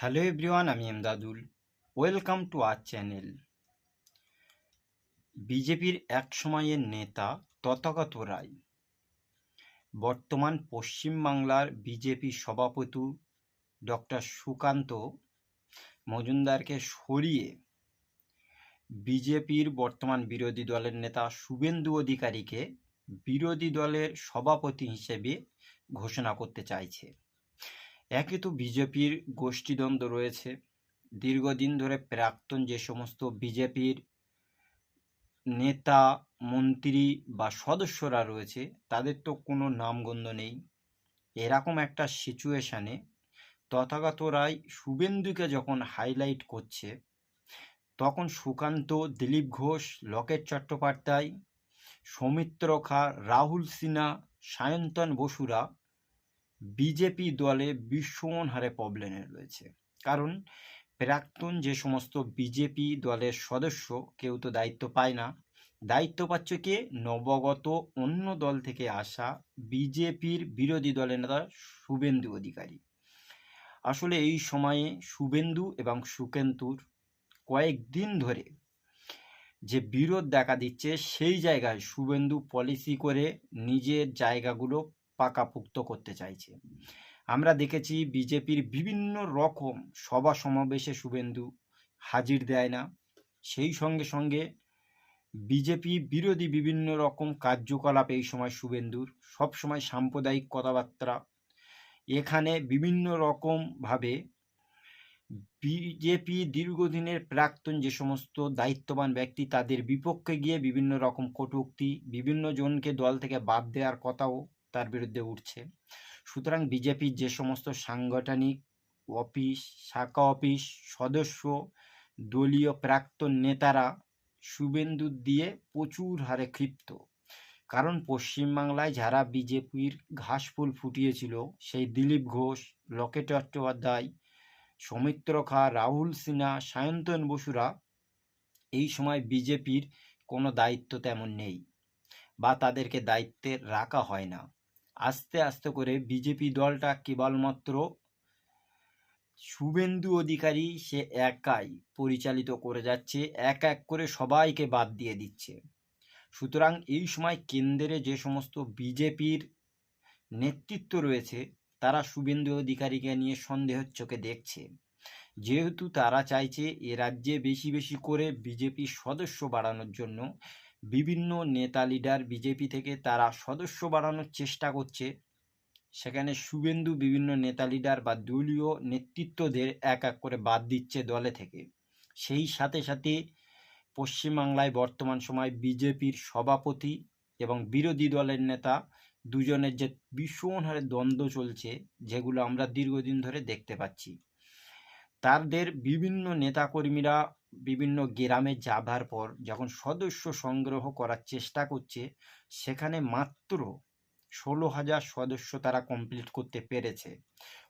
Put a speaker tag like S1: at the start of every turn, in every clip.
S1: Hello everyone, আমি Emdadul. Welcome to our channel. বিজেপির এক সময়ের নেতা তথাগত রায়। বর্তমান পশ্চিমবাংলার বিজেপি সভাপতি ডক্টর সুকান্ত মজুমদারকে সরিয়ে বিজেপির বর্তমান বিরোধী দলের নেতা শুভেন্দু অধিকারীকে বিরোধী দলের সভাপতি হিসেবে ঘোষণা করতে চাইছে। একে তো বিজেপির গোষ্ঠীদ্বন্দ্ব রয়েছে। দীর্ঘদিন ধরে প্রাক্তন যে সমস্ত বিজেপির নেতা, মন্ত্রী বা সদস্যরা রয়েছে, তাদের তো কোনো নামগন্ধ নেই। এরকম একটা সিচুয়েশানে তথাগত রায় শুভেন্দুকে যখন হাইলাইট করছে, তখন সুকান্ত, দিলীপ ঘোষ, লকেট চট্টোপাধ্যায়, সৌমিত্র খা, রাহুল সিনহা, সায়ন্তন বসুরা বিজেপি দলে ভীষণ হারে প্রবলেমে রয়েছে। কারণ প্রাক্তন যে সমস্ত বিজেপি দলের সদস্য, কেউ তো দায়িত্ব পায় না। দায়িত্ব পাচ্ছে কে? নবগত অন্য দল থেকে আসা বিজেপির বিরোধী দলের নেতা শুভেন্দু অধিকারী। আসলে এই সময়ে শুভেন্দু এবং সুকেন্তুর কয়েকদিন ধরে যে বিরোধ দেখা দিচ্ছে, সেই জায়গায় শুভেন্দু পলিসি করে নিজের জায়গাগুলো পাকাপুক্ত করতে চাইছে। আমরা দেখেছি বিজেপির বিভিন্ন রকম সভা সমাবেশে শুভেন্দু হাজির দেয় না। সেই সঙ্গে সঙ্গে বিজেপি বিরোধী বিভিন্ন রকম কার্যকলাপ এই সময় শুভেন্দুর সবসময় সাম্প্রদায়িক কথাবার্তা। এখানে বিভিন্ন রকমভাবে বিজেপি দীর্ঘদিনের প্রাক্তন যে সমস্ত দায়িত্ববান ব্যক্তি, তাদের বিপক্ষে গিয়ে বিভিন্ন রকম কটূক্তি, বিভিন্ন জনকে দল থেকে বাদ দেওয়ার কথাও তার বিরুদ্ধে উঠছে। সুতরাং বিজেপির যে সমস্ত সাংগঠনিক অফিস, শাখা অফিস, সদস্য, দলীয় প্রাক্তন নেতারা শুভেন্দু দিয়ে প্রচুর হারে ক্ষিপ্ত। কারণ পশ্চিমবাংলায় যারা বিজেপির ঘাসফুল ফুটিয়েছিল, সেই দিলীপ ঘোষ, লকেট চট্টোপাধ্যায়, সৌমিত্র খা, রাহুল সিনহা, সায়ন্তন বসুরা এই সময় বিজেপির কোনো দায়িত্ব তেমন নেই বা তাদেরকে দায়িত্বে রাখা হয় না। আস্তে আস্তে করে বিজেপি দলটা কেবলমাত্র শুভেন্দু অধিকারী সে একাই পরিচালিত করে যাচ্ছে, এক এক করে সবাইকে বাদ দিয়ে দিচ্ছে। সুতরাং এই সময় কেন্দ্রে যে সমস্ত বিজেপির নেতৃত্ব রয়েছে, তারা শুভেন্দু অধিকারীকে নিয়ে সন্দেহের চোখে দেখছে। যেহেতু তারা চাইছে এ রাজ্যে বেশি বেশি করে বিজেপি সদস্য বাড়ানোর জন্য বিভিন্ন নেতা লিডার বিজেপি থেকে তারা সদস্য বাড়ানোর চেষ্টা করছে। সেখানে শুভেন্দু বিভিন্ন নেতা লিডার বা দলীয় নেতৃত্বদের এক এক করে বাদ দিচ্ছে দলে থেকে। সেই সাথে সাথে পশ্চিমবাংলায় বর্তমান সময় বিজেপির সভাপতি এবং বিরোধী দলের নেতা দুজনের যে ভীষণ হারে দ্বন্দ্ব চলছে, যেগুলো আমরা দীর্ঘদিন ধরে দেখতে পাচ্ছি। তাদের বিভিন্ন নেতাকর্মীরা বিভিন্ন গ্রামে যাবার পর যখন সদস্য সংগ্রহ করার চেষ্টা করছে, সেখানে মাত্র ষোলো হাজার সদস্য তারা কমপ্লিট করতে পেরেছে।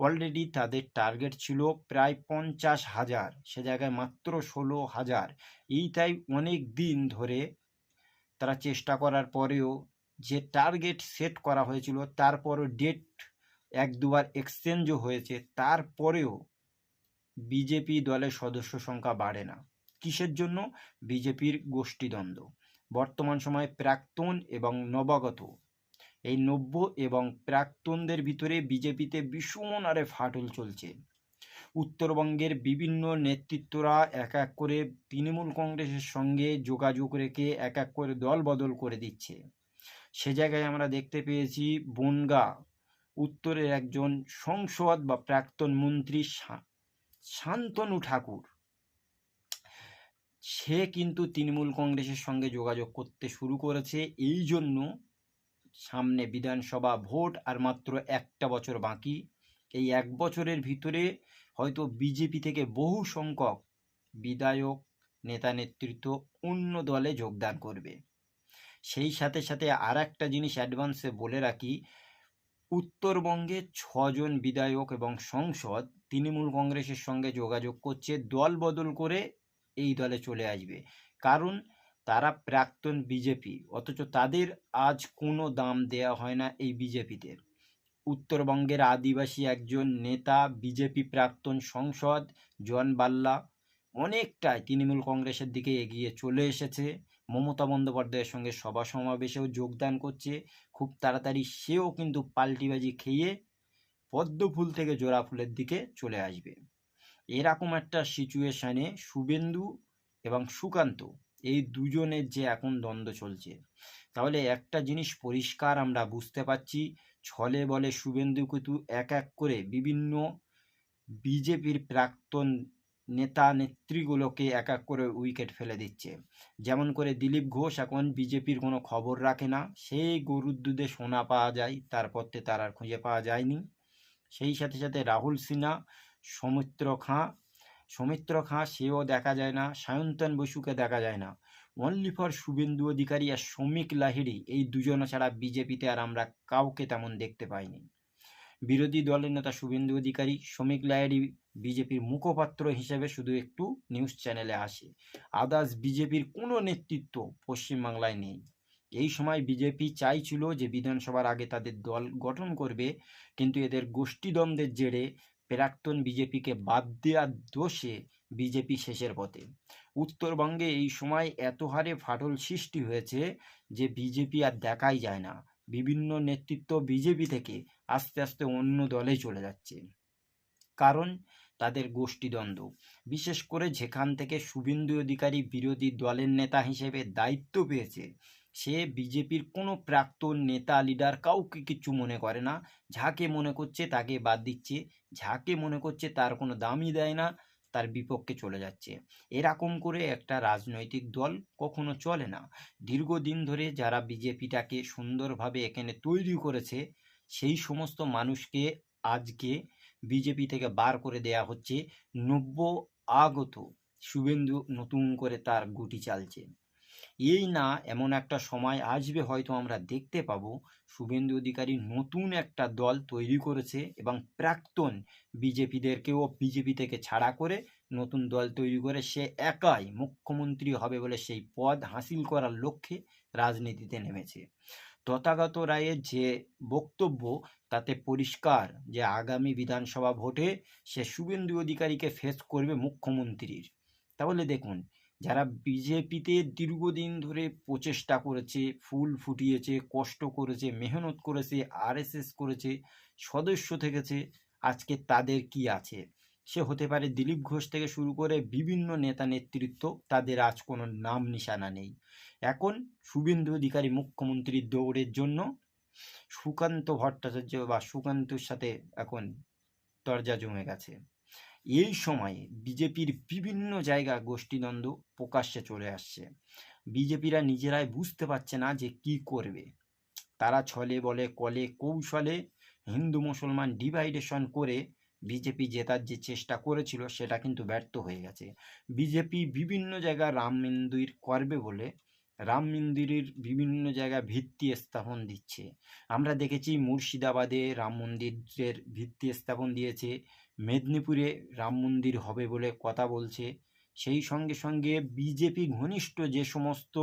S1: অলরেডি তাদের টার্গেট ছিল প্রায় পঞ্চাশ হাজার, সে জায়গায় মাত্র ষোলো হাজার। এইটাই অনেক দিন ধরে তারা চেষ্টা করার পরেও যে টার্গেট সেট করা হয়েছিল, তারপরও ডেট এক দুবার এক্সচেঞ্জও হয়েছে। তারপরেও বিজেপি দলের সদস্য সংখ্যা বাড়ে না। কিসের জন্য? বিজেপির গোষ্ঠীদ্বন্দ্ব। বর্তমান সময়ে প্রাক্তন এবং নবাগত। এই নব্য এবং প্রাক্তনদের ভিতরে বিজেপিতে ভীষণ আরে ফাটল চলছে। উত্তরবঙ্গের বিভিন্ন নেতৃত্বরা এক এক করে তৃণমূল কংগ্রেসের সঙ্গে যোগাযোগ রেখে এক এক করে দল বদল করে দিচ্ছে। সে জায়গায় আমরা দেখতে পেয়েছি বনগা। উত্তরের একজন সংসদ বা প্রাক্তন মন্ত্রী শান্তনু ঠাকুর। সে কিন্তু তৃণমূল কংগ্রেসের সঙ্গে যোগাযোগ করতে শুরু করেছে। এই জন্য সামনে বিধানসভা ভোট আর মাত্র একটা বছর বাকি। এই এক বছরের ভিতরে হয়তো বিজেপি থেকে বহু সংখ্যক বিধায়ক, নেতা নেতৃত্ব অন্য দলে যোগদান করবে। সেই সাথে সাথে আর একটা জিনিস অ্যাডভান্সে বলে রাখি, উত্তরবঙ্গে ছজন বিধায়ক এবং সংসদ তৃণমূল কংগ্রেসের সঙ্গে যোগাযোগ করছে, দল বদল করে এই দলে চলে আসবে। কারণ তারা প্রাক্তন বিজেপি, অথচ তাদের আজ কোনো দাম দেয়া হয় না এই বিজেপিতে। উত্তরবঙ্গের আদিবাসী একজন নেতা, বিজেপি প্রাক্তন সংসদ জন বাল্লা অনেকটাই তৃণমূল কংগ্রেসের দিকে এগিয়ে চলে এসেছে। মমতা বন্দ্যোপাধ্যায়ের সঙ্গে সভা সমাবেশেও যোগদান করছে। খুব তাড়াতাড়ি সেও কিন্তু পাল্টিবাজি খেয়ে পদ্ম ফুল থেকে জোড়া ফুলের দিকে চলে আসবে। এরকম একটা সিচুয়েশানে শুভেন্দু এবং সুকান্ত এই দুজনের যে এখন দ্বন্দ্ব চলছে। তাহলে একটা জিনিস পরিষ্কার আমরা বুঝতে পারছি, ছলে বলে শুভেন্দু কিন্তু এক এক করে বিভিন্ন বিজেপির প্রাক্তন নেতা নেত্রীগুলোকে এক এক করে উইকেট ফেলে দিচ্ছে। যেমন করে দিলীপ ঘোষ এখন বিজেপির কোনো খবর রাখে না। সেই গরুর দুধে সোনা পাওয়া যায়, তারপর তার আর খুঁজে পাওয়া যায়নি। সেই সাথে সাথে রাহুল সিনহা, সৌমিত্র খাঁ সৌমিত্র খাঁ সেও দেখা যায় না, সায়ন্তন বসুকে দেখা যায় না। অনলি ফর শুভেন্দু অধিকারী আর শ্রমিক লাহিড়ি, এই দুজন ছাড়া বিজেপিতে আর আমরা কাউকে তেমন দেখতে পাইনি। বিরোধী দলের নেতা শুভেন্দু অধিকারী শ্রমিক লাহিড়ি বিজেপির মুখপাত্র হিসেবে শুধু একটু নিউজ চ্যানেলে আসে। আদার্স বিজেপির কোনো নেতৃত্ব পশ্চিমবাংলায় নেই। এই সময় বিজেপি চাইছিল যে বিধানসভার আগে তাদের দল গঠন করবে, কিন্তু এদের গোষ্ঠীদ্বন্দ্বের জেরে প্রাক্তন বিজেপিকে বাদ দেওয়ার দোষে বিজেপি শেষের পথে। উত্তরবঙ্গে এই সময় এত হারে ফাটল সৃষ্টি হয়েছে যে বিজেপি আর দেখাই যায় না। বিভিন্ন নেতৃত্ব বিজেপি থেকে আস্তে আস্তে অন্য দলে চলে যাচ্ছে। কারণ তাদের গোষ্ঠীদ্বন্দ্ব। বিশেষ করে যেখান থেকে শুভেন্দু অধিকারী বিরোধী দলের নেতা হিসেবে দায়িত্ব পেয়েছে সে বিজেপির কোনো প্রাক্তন নেতা লিডার কাউকে কিছু মনে করে না। যাকে মনে করছে তাকে বাদ দিচ্ছে। যাকে মনে করছে তার কোনো দামই দেয় না, তার বিপক্ষে চলে যাচ্ছে। এরকম করে একটা রাজনৈতিক দল কখনো চলে না। দীর্ঘদিন ধরে যারা বিজেপিটাকে সুন্দরভাবে এখানে তৈরি করেছে, সেই সমস্ত মানুষকে আজকে বিজেপি থেকে বার করে দেয়া হচ্ছে। নব্য আগত শুভেন্দু নতুন করে তার গুটি চালছে। এই না এমন একটা সময় আসবে হয়তো আমরা দেখতে পাবো। শুভেন্দু অধিকারী নতুন একটা দল তৈরি করেছে এবং প্রাক্তন বিজেপিদেরকেও বিজেপি থেকে ছাড়া করে নতুন দল তৈরি করে সে একাই মুখ্যমন্ত্রী হবে বলে সেই পদ হাসিল করার লক্ষ্যে রাজনীতিতে নেমেছে। তথাগত রায়ের যে বক্তব্য, তাতে পরিষ্কার যে আগামী বিধানসভা ভোটে সে শুভেন্দু অধিকারীকে ফেস করবে মুখ্যমন্ত্রীর। তাহলে দেখুন যারা বিজেপিতে দীর্ঘদিন ধরে প্রচেষ্টা করেছে, ফুল ফুটিয়েছে, কষ্ট করেছে, মেহনত করেছে আরএসএস করেছে, সদস্য থেকেছে, আজকে তাদের কি আছে? সে হতে পারে দিলীপ ঘোষ থেকে শুরু করে বিভিন্ন নেতা নেতৃত্ব, তাদের আজ কোনো নাম নিশানা নেই। এখন শুভেন্দু অধিকারী মুখ্যমন্ত্রীর দৌড়ের জন্য সুকান্ত ভট্টাচার্য বা সুকান্তর সাথে এখন দরজা জমে গেছে। এই সময়ে বিজেপির বিভিন্ন জায়গা গোষ্ঠীদ্বন্দ্ব প্রকাশ্যে চলে আসছে। বিজেপিরা নিজেরাই বুঝতে পারছে না যে কি করবে। তারা ছলে বলে, কলে কৌশলে হিন্দু মুসলমান ডিভাইডেশন করে বিজেপি জেতার যে চেষ্টা করেছিল, সেটা কিন্তু ব্যর্থ হয়ে গেছে। বিজেপি বিভিন্ন জায়গায় রাম মন্দির করবে বলে, রাম মন্দিরের বিভিন্ন জায়গায় ভিত্তি স্থাপন দিচ্ছে। আমরা দেখেছি মুর্শিদাবাদে রাম মন্দিরের ভিত্তি স্থাপন দিয়েছে মেদিনীপুরে রাম মন্দির হবে বলে কথা বলছে। সেই সঙ্গে সঙ্গে বিজেপি ঘনিষ্ঠ যে সমস্ত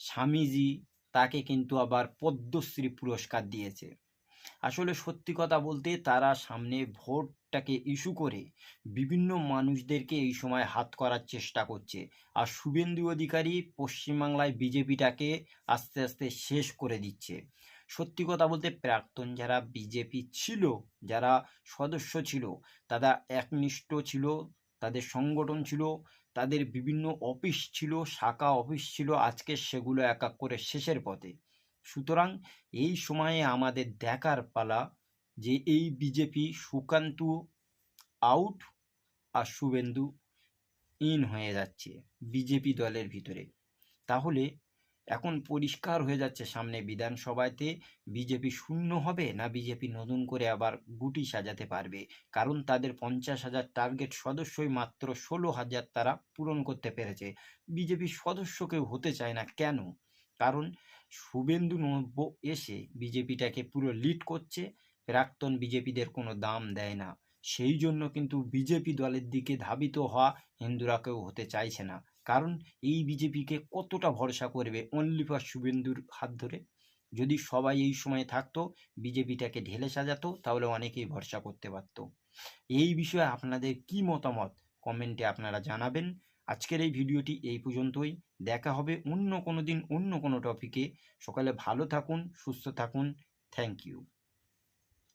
S1: স্বামীজি, তাকে কিন্তু আবার পদ্মশ্রী পুরস্কার দিয়েছে। আসলে সত্যি কথা বলতে তারা সামনে ভোটটাকে ইস্যু করে বিভিন্ন মানুষদেরকে এই সময় হাত করার চেষ্টা করছে। আর শুভেন্দু অধিকারী পশ্চিমবাংলায় বিজেপিটাকে আস্তে আস্তে শেষ করে দিচ্ছে। সত্যি কথা বলতে প্রাক্তন যারা বিজেপি ছিল, যারা সদস্য ছিল, তারা একনিষ্ঠ ছিল, তাদের সংগঠন ছিল, তাদের বিভিন্ন অফিস ছিল, শাখা অফিস ছিল, আজকে সেগুলো এক এক করে শেষের পথে। সুতরাং এই সময়ে আমাদের দেখার পালা যে এই বিজেপি সুকান্তু আউট আর শুভেন্দু ইন হয়ে যাচ্ছে বিজেপি দলের ভিতরে। তাহলে এখন পরিষ্কার হয়ে যাচ্ছে সামনে বিধানসভাতে। বিজেপি শূন্য হবে না বিজেপি নতুন করে আবার গুটি সাজাতে পারবে? কারণ তাদের পঞ্চাশ হাজার টার্গেট সদস্যই মাত্র ষোলো হাজার তারা পূরণ করতে পেরেছে। বিজেপি সদস্য কেউ হতে চায় না কেন? কারণ শুভেন্দু নব্য এসে বিজেপিটাকে পুরো লিড করছে, প্রাক্তন বিজেপিদের কোনো দাম দেয় না। সেই জন্য কিন্তু বিজেপি দলের দিকে ধাবিত হওয়া হিন্দুরা কেউ হতে চাইছে না। কারণ এই বিজেপিকে কতটা ভরসা করবে অনলি ফর শুভেন্দুর হাত ধরে? যদি সবাই এই সময়ে থাকতো, বিজেপিটাকে ঢেলে সাজাতো, তাহলে অনেকেই ভরসা করতে পারতো। এই বিষয়ে আপনাদের কি মতামত? কমেন্টে আপনারা জানাবেন। আজকের এই ভিডিওটি এই পর্যন্তই। দেখা হবে অন্য কোনো দিন অন্য কোনো টপিকে সকালে ভালো থাকুন, সুস্থ থাকুন। Thank you